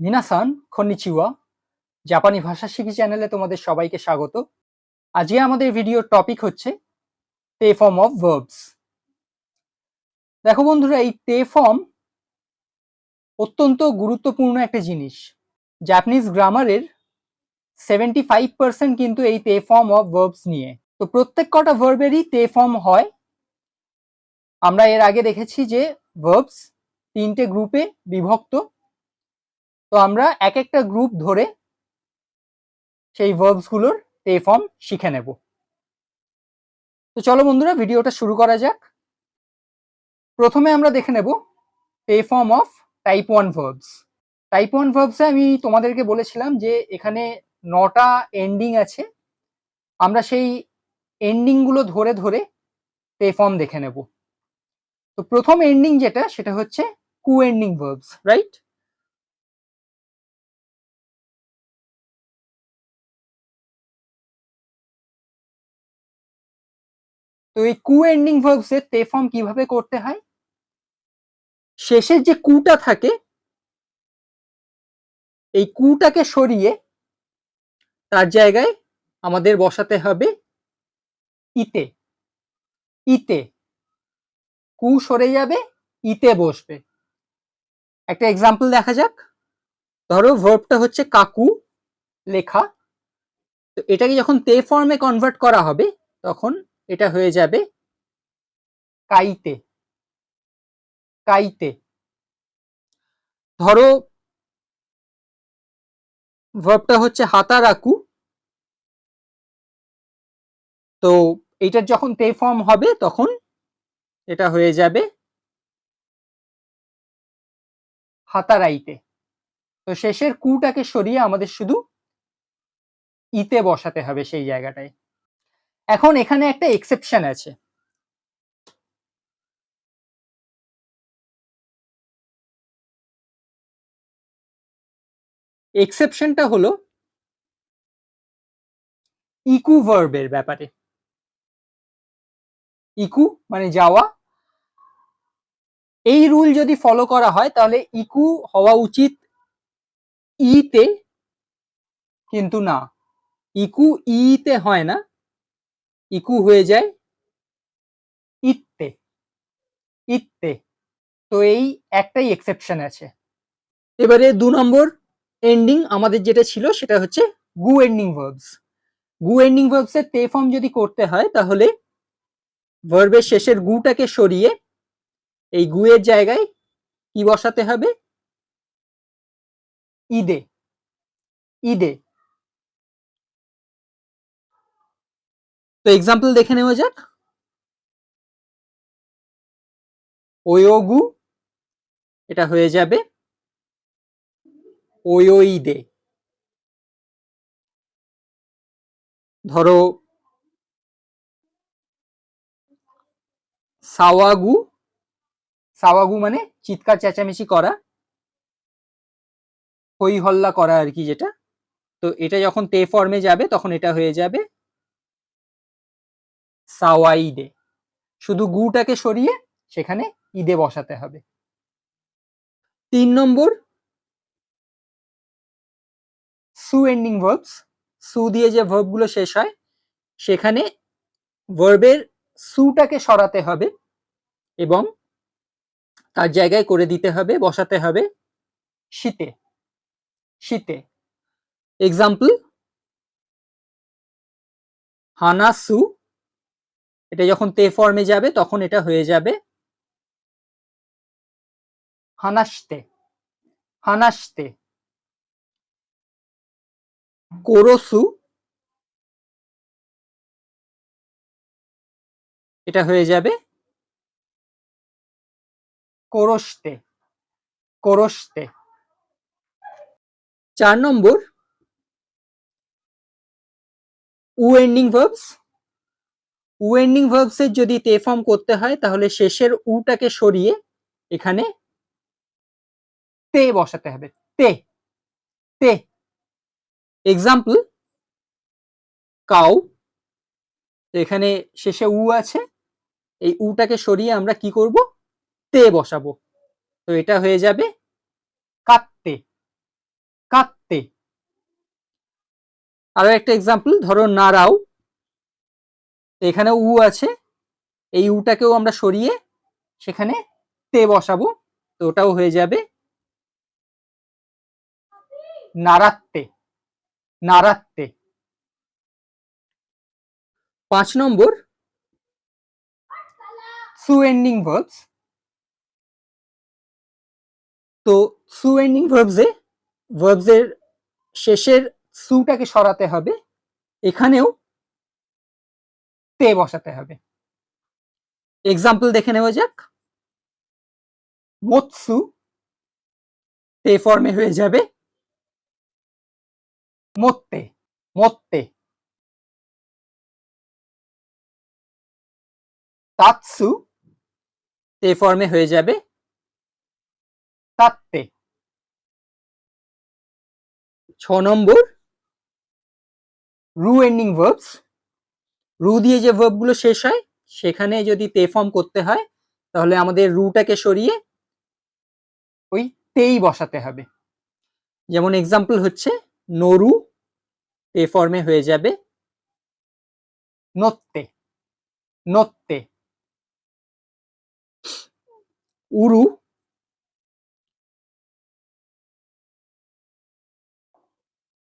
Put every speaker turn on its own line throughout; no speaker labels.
মিনাসান খনিচিওয়া জাপানি ভাষা শিখি চ্যানেলে তোমাদের সবাইকে স্বাগত আজকে আমাদের ভিডিওর টপিক হচ্ছে টে ফর্ম অফ ভার্বস দেখো বন্ধুরা এই টে ফর্ম অত্যন্ত গুরুত্বপূর্ণ একটা জিনিস জাপানিজ গ্রামারের সেভেন্টি ফাইভ পার্সেন্ট কিন্তু এই টে ফর্ম অফ ভার্বস নিয়ে তো প্রত্যেক কটা ভার্বেরই টে ফর্ম হয় আমরা এর আগে দেখেছি যে ভার্বস তিনটে গ্রুপে বিভক্ত তো আমরা এক একটা গ্রুপ ধরে সেই ভার্বসগুলোর টে ফর্ম শিখে নেব। তো চলো বন্ধুরা, ভিডিওটা শুরু করা যাক। প্রথমে আমরা দেখে নেব টে form of type one verbs type one ভার্বসে আমি তোমাদেরকে বলেছিলাম যে এখানে নটা এন্ডিং আছে। আমরা সেই এন্ডিংগুলো ধরে ধরে পে ফর্ম দেখে নেব। তো প্রথম এন্ডিং যেটা, সেটা হচ্ছে কু এন্ডিং ভার্বস রাইট তো এই কু এন্ডিং ভার্বসের তে ফর্ম কীভাবে করতে হয়? শেষের যে কুটা থাকে, এই কুটাকে সরিয়ে তার জায়গায় আমাদের বসাতে হবে ইতে। ইতে। কু সরে যাবে, ইতে বসবে। একটা এক্সাম্পল দেখা যাক। ধরো ভার্বটা হচ্ছে কাকু লেখা। তো এটাকে যখন তে ফর্মে কনভার্ট করা হবে, তখন এটা হয়ে যাবে কাইতে। কাইতে। ধরো ভার্বটা হচ্ছে হাতারাকু। তো এইটার যখন তে ফর্ম হবে তখন এটা হয়ে যাবে হাতারাইতে। তো শেষের কুটাকে সরিয়ে আমাদের শুধু ইতে বসাতে হবে সেই জায়গাটায়। এখন এখানে একটা এক্সেপশন আছে। এক্সেপশনটা হলো ইকু ভার্বের ব্যাপারে। ইকু মানে যাওয়া। এই রুল যদি ফলো করা হয় তাহলে ইকু হওয়া উচিত ইতে কিন্তু না। ইকু ইতে হয় না ইকু হয়ে যায়? ইত্তে। ইত্তে। তো এই একটাই এক্সেপশন আছে। এবারে দু নম্বর এন্ডিং আমাদের যেটা ছিল সেটা হচ্ছে গু এন্ডিং ভার্বস গু এন্ডিং ভার্বসের তে ফর্ম যদি করতে হয় তাহলে ভার্বের শেষের গুটাকে সরিয়ে এই গুয়ের জায়গায় কি বসাতে হবে? ইদে ইদে তো এক্সাম্পল দেখে নেওয়া যাক। ওয়োগু, এটা হয়ে যাবে ওয়োইদে। ধরো, সাওয়াগু সাওয়াগু মানে চিৎকার, চেঁচামেচি করা হই হল্লা করা আর কি যেটা। তো এটা যখন তে ফর্মে যাবে, তখন এটা হয়ে যাবে সাওয়াইদে। শুধু গুটাকে সরিয়ে সেখানে ঈদে বসাতে হবে। তিন নম্বর, সু এন্ডিং ভার্বস সু দিয়ে যে ভার্বগুলো শেষ হয়, সেখানে ভার্বের সুটাকে সরাতে হবে এবং তার জায়গায় করে দিতে হবে, বসাতে হবে শীতে। শীতে। এক্সাম্পল হানাসু এটা যখন তে ফর্মে যাবে, তখন এটা হয়ে যাবে হানাসতে হানাসতে কোরসু এটা হয়ে যাবে কোরসতে কোরসতে। চার নম্বর, উ এন্ডিং ভার্বস ওয়েন্ডিং ভার্বসের যদি তে ফর্ম করতে হয়, তাহলে শেষের উটাকে সরিয়ে এখানে তে বসাতে হবে। তে তে। এক্সাম্পল কাউ এখানে শেষে উ আছে। এই উটাকে সরিয়ে আমরা কি করব? তে বসাবো। তো এটা হয়ে যাবে কাত্তে। কাত্তে। আরও একটা এক্সাম্পল ধরো নারাও। এখানে উ আছে। এই উটাকেও আমরা সরিয়ে সেখানে তে বসাবো। তো ওটাও হয়ে যাবে। নারাত্তে নারাত্তে পাঁচ নম্বর। সু এন্ডিং ভার্বস তো সু এন্ডিং ভার্বসে ভার্বসের শেষের সুটাকে সরাতে হবে। এখানেও তে বসাতে হবে। এক্সাম্পল দেখে নেওয়া যাক। মোৎসু তে ফর্মে হয়ে যাবে। মোত্তে মোত্তে। তাৎসু তে ফর্মে হয়ে যাবে। তাত্তে। ছ নম্বর। রু এন্ডিং ভার্বস রু দিয়ে যে ভার্বগুলো শেষ হয়, সেখানে যদি তে ফর্ম করতে হয়, তাহলে আমাদের রুটাকে সরিয়ে ওই তেই বসাতে হবে। যেমন এক্সাম্পল হচ্ছে নরু তে ফর্মে হয়ে যাবে নত্তে নত্তে উরু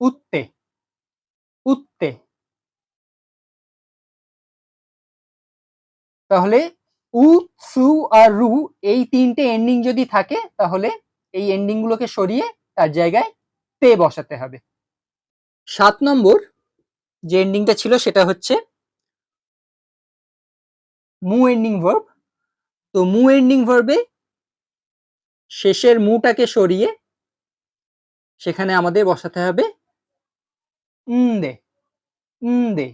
উত্তে উত্তে। তাহলে উ, সু আর রু এই তিনটে এন্ডিং যদি থাকে, তাহলে এই এন্ডিং গুলোকে সরিয়ে তার জায়গায় তে বসাতে হবে। সাত নম্বর যে এন্ডিংটা ছিল সেটা হচ্ছে মু এন্ডিং ভার্ব তো মু এন্ডিং ভার্বে শেষের মুটাকে সরিয়ে সেখানে আমাদের বসাতে হবে দে দে।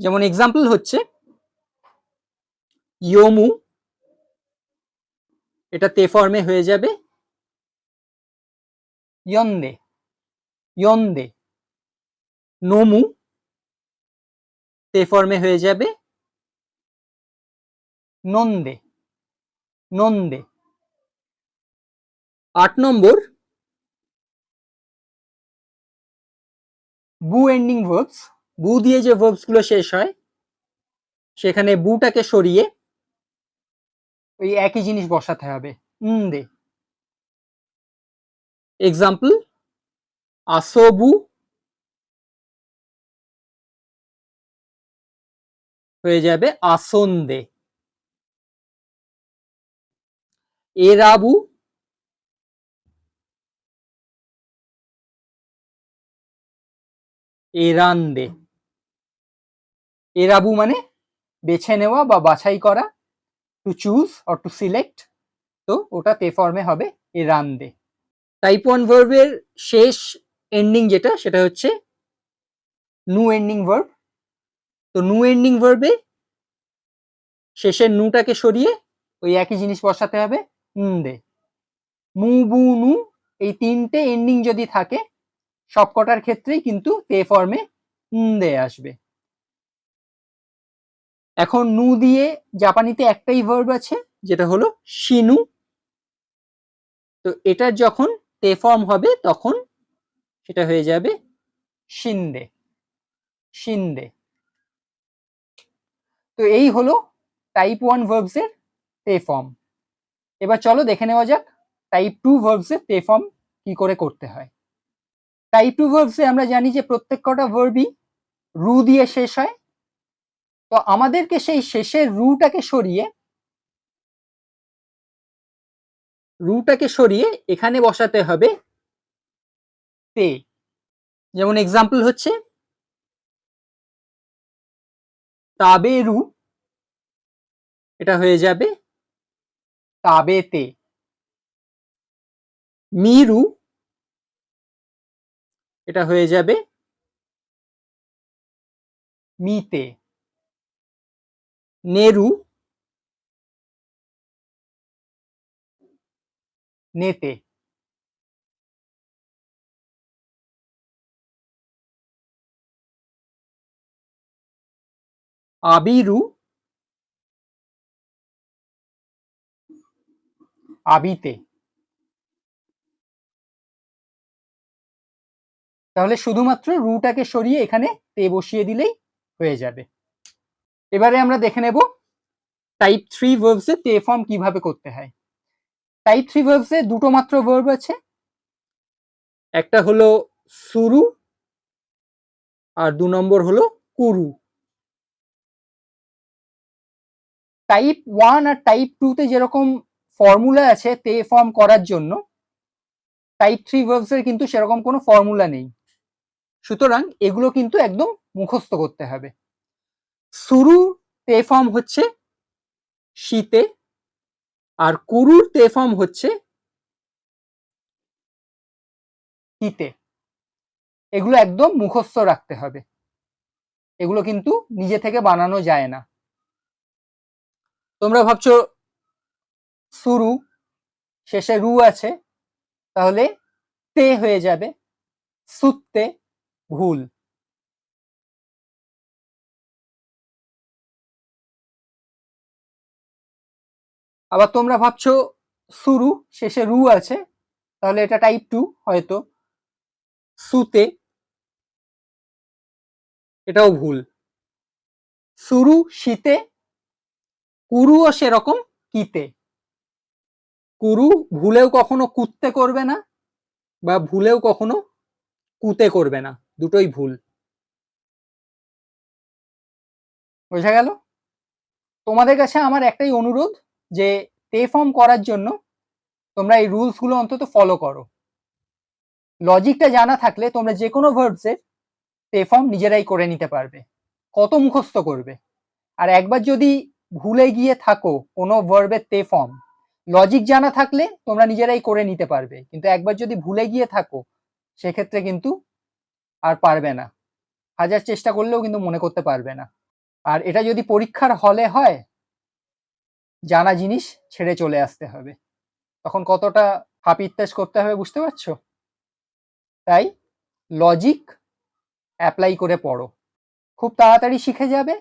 যেমন এক্সাম্পল হচ্ছে, ইয়োমু, এটা তে ফর্মে হয়ে যাবে, ইয়ন্দে ইয়ন্দে, নোমু, তে ফর্মে হয়ে যাবে, নন্দে নন্দে। আট নম্বর বু এন্ডিং ভার্বস বু দিয়ে যে ভার্বসগুলো শেষ হয়, সেখানে বুটাকে সরিয়ে ওই একই জিনিস বসাতে হবে। উম দে। এক্সাম্পল আসবু হয়ে যাবে আসন আসন্দে এরাবু এরান্দে এরাবু মানে বেছে নেওয়া বা বাছাই করা to choose or to select তো ওটা তে ফর্মে হবে এরান্দে। টাইপ ওয়ান ভার্বের শেষ এন্ডিং যেটা, সেটা হচ্ছে নু এন্ডিং ভার্ব তো নু এন্ডিং ভার্বে শেষের নুটাকে সরিয়ে ওই একই জিনিস বসাতে হবে দে মু বু নু এই তিনটে এন্ডিং যদি থাকে, সবকটার ক্ষেত্রেই কিন্তু তে ফর্মে দে আসবে। এখন নু দিয়ে জাপানিতে একটাই ভার্ব আছে, যেটা হলো শিনু তো এটার যখন তে ফর্ম হবে, তখন সেটা হয়ে যাবে শিন্দে শিন্দে তো এই হলো টাইপ ওয়ান ভার্বসের তে ফর্ম এবার চলো দেখে নেওয়া যাক টাইপ টু ভার্বসের তে ফর্ম কি করে করতে হয়। টাইপ টু ভার্বসে আমরা জানি যে প্রত্যেক কটা ভার্বই রু দিয়ে শেষ হয় তো আমাদেরকে সেই শেষের রুটাকে সরিয়ে রুটাকে সরিয়ে এখানে বসাতে হবে তে। যেমন এক্সাম্পল হচ্ছে তাবে রু এটা হয়ে যাবে তাবেতে মিরু এটা হয়ে যাবে মিতে নেরু নেতে। আবিরু আবিতে। তাহলে শুধুমাত্র রুটাকে সরিয়ে এখানে তে বসিয়ে দিলেই হয়ে যাবে। এবারে আমরা দেখে নেব টাইপ থ্রি ভার্বসে তে ফর্ম কীভাবে করতে হয়। টাইপ থ্রি ভার্বসে দুটো মাত্র ভার্ব আছে। একটা হলো সুরু আর দু নম্বর হলো কুরু। টাইপ ওয়ান আর টাইপ টুতে যেরকম ফর্মুলা আছে তে ফর্ম করার জন্য টাইপ থ্রি ভার্বসের কিন্তু সেরকম কোনো ফর্মুলা নেই। সুতরাং এগুলো কিন্তু একদম মুখস্থ করতে হবে। শুরু তে ফর্ম হচ্ছে শীতে আর কুরুর তে ফর্ম হচ্ছে হিতে। এগুলো একদম মুখস্থ রাখতে হবে। এগুলো কিন্তু নিজে থেকে বানানো যায় না। তোমরা ভাবছ সুরু শেষে রু আছে, তাহলে তে হয়ে যাবে সুত্তে ভুল। আবার তোমরা ভাবছ সুরু, শেষে রু আছে, তাহলে এটা টাইপ টু হয়তো। সুতে, এটাও ভুল। সুরু, শীতে, কুরুও সেরকম কিতে। কুরু ভুলেও কখনো কুত্তে করবে না, বা ভুলেও কখনো কুতে করবে না, দুটোই ভুল। বোঝা গেল? তোমাদের কাছে আমার একটাই অনুরোধ যে তে ফর্ম করার জন্য তোমরা এই রুলসগুলো অন্তত ফলো করো। লজিকটা জানা থাকলে তোমরা যে কোনো ভার্বসের তে ফর্ম নিজেরাই করে নিতে পারবে। কত মুখস্থ করবে? আর একবার যদি ভুলে গিয়ে থাকো কোনো ভার্বের তে ফর্ম লজিক জানা থাকলে তোমরা নিজেরাই করে নিতে পারবে। কিন্তু একবার যদি ভুলে গিয়ে থাকো, সেক্ষেত্রে কিন্তু আর পারবে না। হাজার চেষ্টা করলেও কিন্তু মনে করতে পারবে না। আর এটা যদি পরীক্ষার হলে হয় জানা জিনিস ছেড়ে চলে আসতে হবে। তখন কতটা হাপ ইত্যাস করতে হবে বুঝতে পারছ? তাই লজিক অ্যাপ্লাই করে পড়ো। খুব তাড়াতাড়ি শিখে যাবে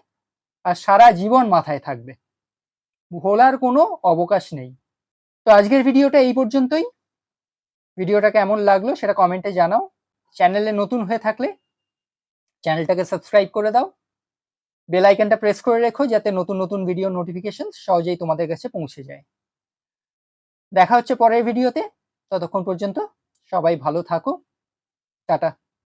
আর সারা জীবন মাথায় থাকবে। ভোলার কোনো অবকাশ নেই। তো আজকের ভিডিওটা এই পর্যন্তই। ভিডিওটা কেমন লাগল সেটা কমেন্টে জানাও। চ্যানেলে নতুন হয়ে থাকলে চ্যানেলটাকে সাবস্ক্রাইব করে দাও। বেল আইকনটা প্রেস করে রেখো যাতে নতুন নতুন ভিডিও নোটিফিকেশন সহজেই তোমাদের কাছে পৌঁছে যায়। দেখা হচ্ছে পরের ভিডিওতে ততক্ষণ পর্যন্ত সবাই ভালো থাকো। টাটা।